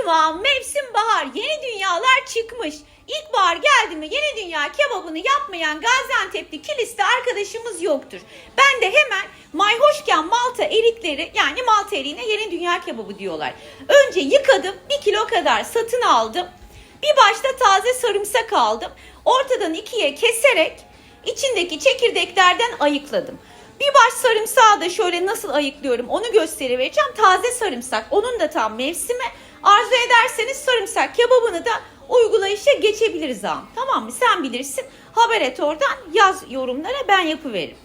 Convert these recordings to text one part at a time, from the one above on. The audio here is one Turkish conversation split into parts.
Konnichiwa, mevsim bahar, yeni dünyalar çıkmış. İlkbahar geldi mi yeni dünya kebabını yapmayan Gaziantep'li kiliste arkadaşımız yoktur. Ben de hemen mayhoşken Malta erikleri yani Malta eriğine yeni dünya kebabı diyorlar. Önce yıkadım bir kilo kadar satın aldım. Bir başta taze sarımsak aldım. Ortadan ikiye keserek içindeki çekirdeklerden ayıkladım. Bir baş sarımsağı da şöyle nasıl ayıklıyorum onu gösterivereceğim. Taze sarımsak onun da tam mevsimi. Arzu ederseniz sarımsak kebabını da uygulayışa geçebiliriz ağam. Tamam mı? Sen bilirsin. Haber et oradan yaz yorumlara ben yapıveririm.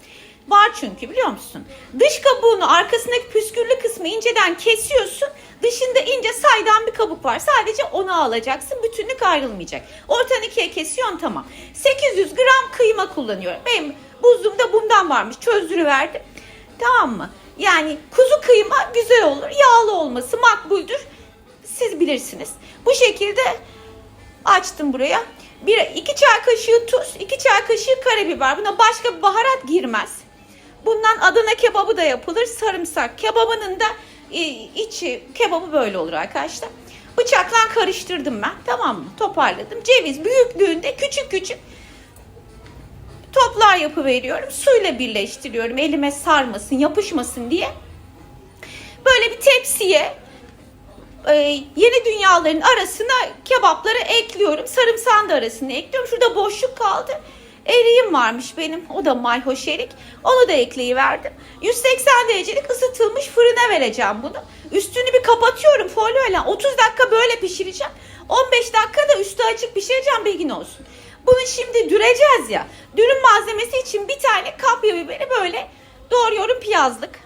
Var çünkü biliyor musun? Dış kabuğunu arkasındaki püskürlü kısmı inceden kesiyorsun. Dışında ince saydam bir kabuk var. Sadece onu alacaksın. Bütünlük ayrılmayacak. Ortadan ikiye kesiyorsun tamam. 800 gram kıyma kullanıyorum. Benim buzluğumda bundan varmış. Çözdürüverdim. Tamam mı? Yani kuzu kıyma güzel olur. Yağlı olması makbuldür. Siz bilirsiniz. Bu şekilde açtım buraya. Bir, iki çay kaşığı tuz, iki çay kaşığı karabiber. Buna başka bir baharat girmez. Bundan Adana kebabı da yapılır. Sarımsak kebabının da e, içi kebabı böyle olur arkadaşlar. Bıçakla karıştırdım ben. Tamam mı? Toparladım. Ceviz büyüklüğünde küçük küçük toplar yapıveriyorum. Suyla birleştiriyorum. Elime sarmasın, yapışmasın diye. Böyle bir tepsiye e, yeni dünyaların arasına kebapları ekliyorum. Sarımsağın da arasına ekliyorum. Şurada boşluk kaldı. Eriğim varmış benim. O da mayhoş erik. Onu da ekleyiverdim. 180 derecelik ısıtılmış fırına vereceğim bunu. Üstünü bir kapatıyorum folyoyla. 30 dakika böyle pişireceğim. 15 dakika da üstü açık pişireceğim bilgin olsun. Bunu şimdi düreceğiz ya. Dürüm malzemesi için bir tane kapya biberi böyle doğruyorum piyazlık.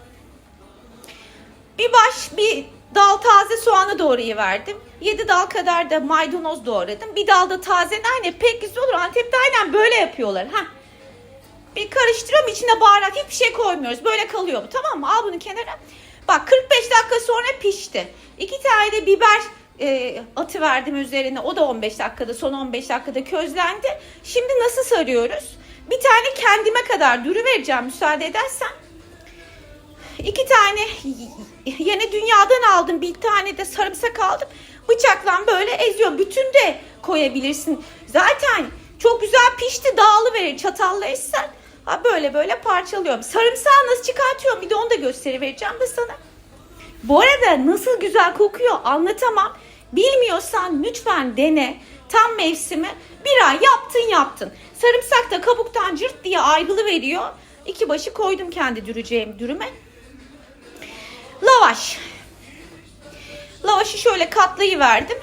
Bir baş bir dal taze soğanı doğrayı verdim. 7 dal kadar da maydanoz doğradım. Bir dal da taze nane pek güzel olur. Antep'te aynen böyle yapıyorlar. Ha. Bir karıştırıyorum içine baharat hiçbir şey koymuyoruz. Böyle kalıyor bu tamam mı? Al bunu kenara. Bak 45 dakika sonra pişti. İki tane de biber e, atı verdim üzerine. O da 15 dakikada son 15 dakikada közlendi. Şimdi nasıl sarıyoruz? Bir tane kendime kadar dürü vereceğim müsaade edersen. İki tane yeni dünyadan aldım. Bir tane de sarımsak aldım. Bıçakla böyle eziyorum. Bütün de koyabilirsin. Zaten çok güzel pişti. Dağılı verir çatalla essen. Ha böyle böyle parçalıyorum. Sarımsağı nasıl çıkartıyorum bir de onu da gösterivereceğim de sana. Bu arada nasıl güzel kokuyor anlatamam. Bilmiyorsan lütfen dene. Tam mevsimi. Bir ay yaptın yaptın. Sarımsak da kabuktan cırt diye ayrılı veriyor. İki başı koydum kendi düreceğim dürüme. Lavaş. Lavaşı şöyle katlayı verdim.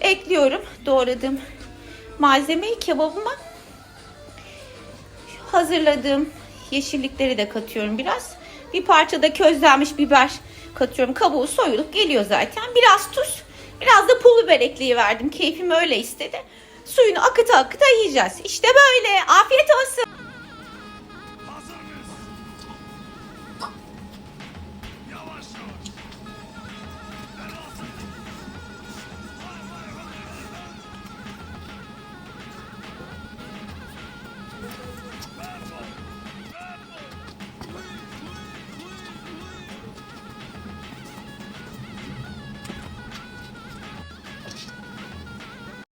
Ekliyorum doğradığım malzemeyi kebabıma. Hazırladığım yeşillikleri de katıyorum biraz. Bir parça da közlenmiş biber katıyorum. Kabuğu soyulup geliyor zaten. Biraz tuz, biraz da pul biber ekleyiverdim. Keyfim öyle istedi. Suyunu akıta akıta yiyeceğiz. İşte böyle. Afiyet olsun.